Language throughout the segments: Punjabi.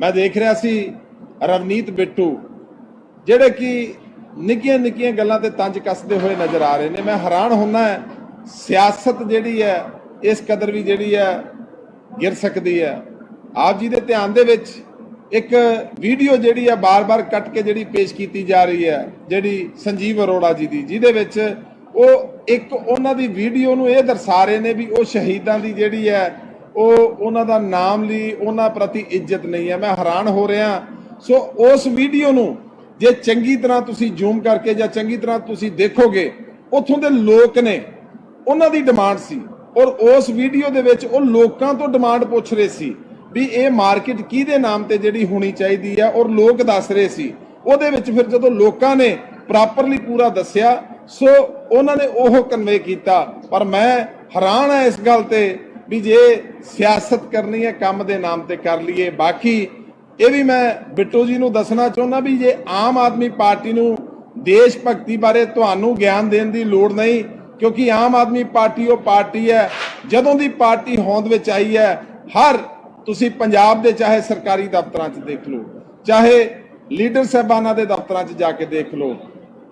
ਮੈਂ ਦੇਖ ਰਿਹਾ ਸੀ ਰਵਨੀਤ ਬਿੱਟੂ, ਜਿਹੜੇ ਕਿ ਨਿੱਕੀਆਂ ਨਿੱਕੀਆਂ ਗੱਲਾਂ ਤੇ ਤੰਜ ਕੱਸਦੇ ਹੋਏ ਨਜ਼ਰ ਆ ਰਹੇ ਨੇ। ਮੈਂ ਹੈਰਾਨ ਹੁੰਦਾ ਸਿਆਸਤ ਜਿਹੜੀ ਹੈ, ਇਸ ਕਦਰ ਵੀ ਜਿਹੜੀ ਹੈ, ਗਿਰ ਸਕਦੀ ਹੈ। ਆਪ ਜੀ ਦੇ ਧਿਆਨ ਦੇ ਵਿੱਚ ਇੱਕ ਵੀਡੀਓ ਜਿਹੜੀ ਹੈ, ਬਾਰ-ਬਾਰ ਕੱਟ ਕੇ ਜਿਹੜੀ ਪੇਸ਼ ਕੀਤੀ ਜਾ ਰਹੀ ਹੈ, ਜਿਹੜੀ ਸੰਜੀਵ ਅਰੋੜਾ ਜੀ ਦੀ, ਜਿਹਦੇ ਵਿੱਚ ਉਹ ਇੱਕ ਉਹਨਾਂ ਦੀ ਵੀਡੀਓ ਨੂੰ ਇਹ ਦਰਸਾ ਰਹੇ ਨੇ ਵੀ ਉਹ ਸ਼ਹੀਦਾਂ ਦੀ ਜਿਹੜੀ ਹੈ ਉਹ ਉਹਨਾਂ ਦਾ ਨਾਮ ਲਈ ਉਹਨਾਂ ਪ੍ਰਤੀ ਇੱਜ਼ਤ ਨਹੀਂ ਹੈ। ਮੈਂ ਹੈਰਾਨ ਹੋ ਰਿਹਾ ਸੋ ਉਸ ਵੀਡੀਓ ਨੂੰ ਜੇ ਚੰਗੀ ਤਰ੍ਹਾਂ ਤੁਸੀਂ ਜ਼ੂਮ ਕਰਕੇ ਜਾਂ ਚੰਗੀ ਤਰ੍ਹਾਂ ਤੁਸੀਂ ਦੇਖੋਗੇ, ਉੱਥੋਂ ਦੇ ਲੋਕ ਨੇ, ਉਹਨਾਂ ਦੀ ਡਿਮਾਂਡ ਸੀ। ਔਰ ਉਸ ਵੀਡੀਓ ਦੇ ਵਿੱਚ ਉਹ ਲੋਕਾਂ ਤੋਂ ਡਿਮਾਂਡ ਪੁੱਛ ਰਹੇ ਸੀ ਵੀ ਇਹ ਮਾਰਕੀਟ ਕਿਹਦੇ ਨਾਮ ਤੇ ਜਿਹੜੀ ਹੋਣੀ ਚਾਹੀਦੀ ਹੈ ਔਰ ਲੋਕ ਦੱਸ ਰਹੇ ਸੀ। ਉਹਦੇ ਵਿੱਚ ਫਿਰ ਜਦੋਂ ਲੋਕਾਂ ਨੇ ਪ੍ਰੋਪਰਲੀ ਪੂਰਾ ਦੱਸਿਆ, ਸੋ ਉਹਨਾਂ ਨੇ ਉਹ ਕਨਵੇ ਕੀਤਾ। ਪਰ ਮੈਂ ਹੈਰਾਨ ਹਾਂ ਇਸ ਗੱਲ ਤੇ ਵੀ ਜੇ ਸਿਆਸਤ ਕਰਨੀ ਹੈ, ਕੰਮ ਦੇ ਨਾਮ ਤੇ ਕਰ ਲਈਏ। ਬਾਕੀ ਇਹ ਵੀ ਮੈਂ ਬਿੱਟੂ ਜੀ ਨੂੰ ਦੱਸਣਾ ਚਾਹੁੰਦਾ ਵੀ ਜੇ ਆਮ ਆਦਮੀ ਪਾਰਟੀ ਨੂੰ ਦੇਸ਼ ਭਗਤੀ ਬਾਰੇ ਤੁਹਾਨੂੰ ਗਿਆਨ ਦੇਣ ਦੀ ਲੋੜ ਨਹੀਂ, ਕਿਉਂਕਿ ਆਮ ਆਦਮੀ ਪਾਰਟੀ ਉਹ ਪਾਰਟੀ ਹੈ, ਜਦੋਂ ਦੀ ਪਾਰਟੀ ਹੋਂਦ ਵਿੱਚ ਆਈ ਹੈ, ਹਰ ਤੁਸੀਂ ਪੰਜਾਬ ਦੇ ਚਾਹੇ ਸਰਕਾਰੀ ਦਫ਼ਤਰਾਂ 'ਚ ਦੇਖ ਲਓ, ਚਾਹੇ ਲੀਡਰ ਸਾਹਿਬਾਨਾਂ ਦੇ ਦਫ਼ਤਰਾਂ 'ਚ ਜਾ ਕੇ ਦੇਖ ਲਓ,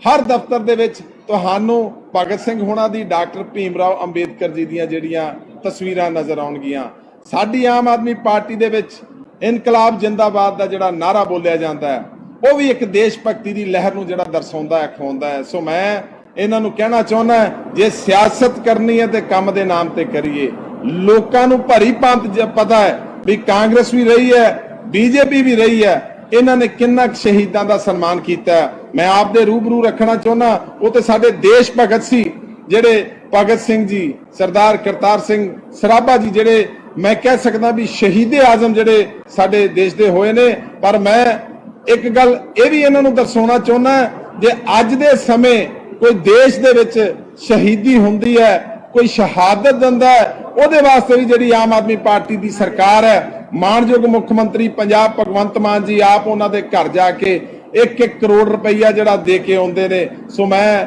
ਹਰ ਦਫ਼ਤਰ ਦੇ ਵਿੱਚ ਤੁਹਾਨੂੰ ਭਗਤ ਸਿੰਘ ਹੋਣਾ ਦੀ ਡਾਕਟਰ ਭੀਮ ਰਾਓ ਅੰਬੇਦਕਰ ਜੀ ਦੀਆਂ ਜਿਹੜੀਆਂ ਤਸਵੀਰਾਂ ਨਜ਼ਰ ਆਉਣਗੀਆਂ। ਸਾਡੀ ਆਮ ਆਦਮੀ ਪਾਰਟੀ ਦੇ ਵਿੱਚ ਇਨਕਲਾਬ ਜਿੰਦਾਬਾਦ ਦਾ ਜਿਹੜਾ ਨਾਰਾ ਬੋਲਿਆ ਜਾਂਦਾ ਹੈ, ਉਹ ਵੀ ਇੱਕ ਦੇਸ਼ ਭਗਤੀ ਦੀ ਲਹਿਰ ਨੂੰ ਜਿਹੜਾ ਦਰਸਾਉਂਦਾ ਹੈ ਖਵਾਉਂਦਾ ਹੈ। ਸੋ ਮੈਂ ਇਹਨਾਂ ਨੂੰ ਕਹਿਣਾ ਚਾਹੁੰਦਾ ਜੇ ਸਿਆਸਤ ਕਰਨੀ ਹੈ ਤੇ ਕੰਮ ਦੇ ਨਾਮ ਤੇ ਕਰੀਏ। ਲੋਕਾਂ ਨੂੰ ਭਰੀ ਪੰਤ ਪਤਾ ਹੈ ਵੀ ਕਾਂਗਰਸ ਵੀ ਰਹੀ ਹੈ, ਬੀਜੇਪੀ ਵੀ ਰਹੀ ਹੈ। ਇਹਨਾਂ ਨੇ ਕਿੰਨਾ ਕੁ ਸ਼ਹੀਦਾਂ ਦਾ ਸਨਮਾਨ ਕੀਤਾ ਮੈਂ ਆਪ ਦੇ ਰੂਬਰੂ ਰੱਖਣਾ ਚਾਹੁੰਦਾ ਉਹ ਤੇ ਸਾਡੇ ਦੇਸ਼ ਭਗਤ ਸੀ, ਜਿਹੜੇ ਭਗਤ ਸਿੰਘ ਜੀ, ਸਰਦਾਰ ਕਰਤਾਰ ਸਿੰਘ ਸਰਾਭਾ ਜੀ ਜਿਹੜੇ ਮੈਂ ਕਹਿ ਸਕਦਾ ਵੀ ਸ਼ਹੀਦੇ ਆਜ਼ਮ ਜਿਹੜੇ ਸਾਡੇ ਦੇਸ਼ ਦੇ ਹੋਏ ਨੇ, ਪਰ ਮੈਂ ਇੱਕ ਗੱਲ ਇਹ ਵੀ ਇਹਨਾਂ ਨੂੰ ਦਰਸਾਉਣਾ ਚਾਹੁੰਦਾ ਜੇ ਅੱਜ ਦੇ ਸਮੇਂ ਕੋਈ ਦੇਸ਼ ਦੇ ਵਿੱਚ ਸ਼ਹੀਦੀ ਹੁੰਦੀ ਹੈ, ਕੋਈ ਸ਼ਹਾਦਤ ਦਿੰਦਾ ਉਹਦੇ ਵਾਸਤੇ ਵੀ ਜਿਹੜੀ ਆਮ ਆਦਮੀ ਪਾਰਟੀ ਦੀ ਸਰਕਾਰ ਹੈ ਮਾਨਯੋਗ ਮੁੱਖ ਮੰਤਰੀ ਪੰਜਾਬ ਭਗਵੰਤ ਮਾਨ ਜੀ ਆਪ ਉਹਨਾਂ ਦੇ ਘਰ ਜਾ ਕੇ 1-1 ਕਰੋੜ ਰੁਪਈਆ ਜਿਹੜਾ ਦੇ ਕੇ ਆਉਂਦੇ ਨੇ। ਸੋ ਮੈਂ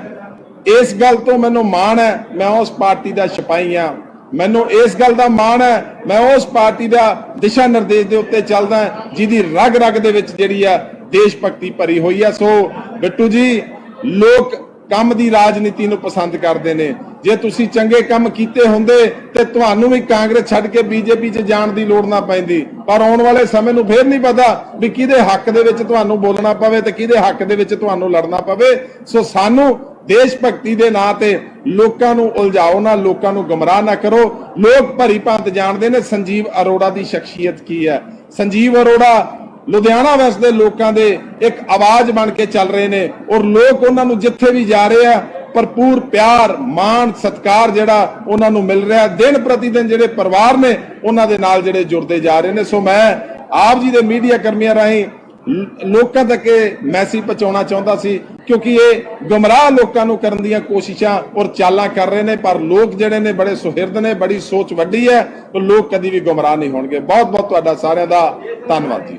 ਇਸ ਗੱਲ ਤੋਂ ਮੈਨੂੰ ਮਾਣ ਹੈ, ਮੈਂ ਉਸ ਪਾਰਟੀ ਦਾ ਸਿਪਾਹੀ ਹਾਂ। ਮੈਨੂੰ ਇਸ ਗੱਲ ਦਾ ਮਾਣ ਹੈ, ਮੈਂ ਉਸ ਪਾਰਟੀ ਦਾ ਦਿਸ਼ਾ ਨਿਰਦੇਸ਼ ਦੇ ਉੱਤੇ ਚੱਲਦਾ ਜਿਹਦੀ ਰਗ ਰਗ ਦੇ ਵਿੱਚ ਜਿਹੜੀ ਆ ਦੇਸ਼ ਭਗਤੀ ਭਰੀ ਹੋਈ ਹੈ ਸੋ ਬਿੱਟੂ ਜੀ, ਲੋਕ ਕੰਮ ਦੀ ਰਾਜਨੀਤੀ ਨੂੰ ਪਸੰਦ ਕਰਦੇ ਨੇ। ਜੇ ਤੁਸੀਂ ਚੰਗੇ ਕੰਮ ਕੀਤੇ ਹੁੰਦੇ, ਤੇ ਤੁਹਾਨੂੰ ਵੀ ਕਾਂਗਰਸ ਛੱਡ ਕੇ ਬੀਜੇਪੀ 'ਚ ਜਾਣ ਦੀ ਲੋੜ ਨਾ ਪੈਂਦੀ। ਪਰ ਆਉਣ ਵਾਲੇ ਸਮੇਂ ਨੂੰ ਫੇਰ ਨਹੀਂ ਪਤਾ ਵੀ ਕਿਹਦੇ ਹੱਕ ਦੇ ਵਿੱਚ ਤੁਹਾਨੂੰ ਬੋਲਣਾ ਪਵੇ ਤੇ ਕਿਹਦੇ ਹੱਕ ਦੇ ਵਿੱਚ ਤੁਹਾਨੂੰ ਲੜਨਾ ਪਵੇ। ਸੋ ਸਾਨੂੰ ਦੇਸ਼ ਭਗਤੀ ਦੇ ਨਾਂ ਤੇ ਲੋਕਾਂ ਨੂੰ ਉਲਝਾਓ ਨਾ, ਲੋਕਾਂ ਨੂੰ ਗਮਰਾਹ ਨਾ ਕਰੋ। ਲੋਕ ਭਰੀ ਭਾਂਤ ਜਾਣਦੇ ਨੇ, ਸੰਜੀਵ ਅਰੋੜਾ ਦੀ ਸ਼ਖਸੀਅਤ ਕੀ ਹੈ? ਸੰਜੀਵ ਅਰੋੜਾ ਲੁਧਿਆਣਾ ਵੈਸਟ ਦੇ ਲੋਕਾਂ ਦੇ ਇੱਕ ਆਵਾਜ਼ ਬਣ ਕੇ ਚੱਲ ਰਹੇ ਨੇ ਔਰ ਲੋਕ ਉਹਨਾਂ ਨੂੰ ਜਿੱਥੇ ਵੀ ਜਾ ਰਹੇ ਆ, ਭਰਪੂਰ ਪਿਆਰ, ਮਾਣ, ਸਤਿਕਾਰ ਜਿਹੜਾ ਉਹਨਾਂ ਨੂੰ ਮਿਲ ਰਿਹਾ, ਦਿਨ ਪ੍ਰਤੀ ਦਿਨ ਜਿਹੜੇ ਪਰਿਵਾਰ ਨੇ, ਉਹਨਾਂ ਦੇ ਨਾਲ ਜਿਹੜੇ ਜੁੜਦੇ ਜਾ ਰਹੇ ਨੇ। ਸੋ ਮੈਂ ਆਪ ਜੀ ਦੇ ਮੀਡੀਆ ਕਰਮੀਆਂ ਰਾਹੀਂ ਲੋਕਾਂ ਤੱਕ ਇਹ ਮੈਸੇਜ ਪਹੁੰਚਾਉਣਾ ਚਾਹੁੰਦਾ ਸੀ, ਕਿਉਂਕਿ ਇਹ ਗੁੰਮਰਾਹ ਲੋਕਾਂ ਨੂੰ ਕਰਨ ਦੀਆਂ ਕੋਸ਼ਿਸ਼ਾਂ ਔਰ ਚਾਲਾਂ ਕਰ ਰਹੇ ਨੇ, ਪਰ ਲੋਕ ਜਿਹੜੇ ਨੇ ਬੜੇ ਸੁਹਿਰਦ ਨੇ, ਬੜੀ ਸੋਚ ਵੱਡੀ ਹੈ ਤੇ ਲੋਕ ਕਦੀ ਵੀ ਗੁੰਮਰਾਹ ਨਹੀਂ ਹੋਣਗੇ। ਬਹੁਤ ਬਹੁਤ ਤੁਹਾਡਾ ਸਾਰਿਆਂ ਦਾ ਧੰਨਵਾਦ ਜੀ।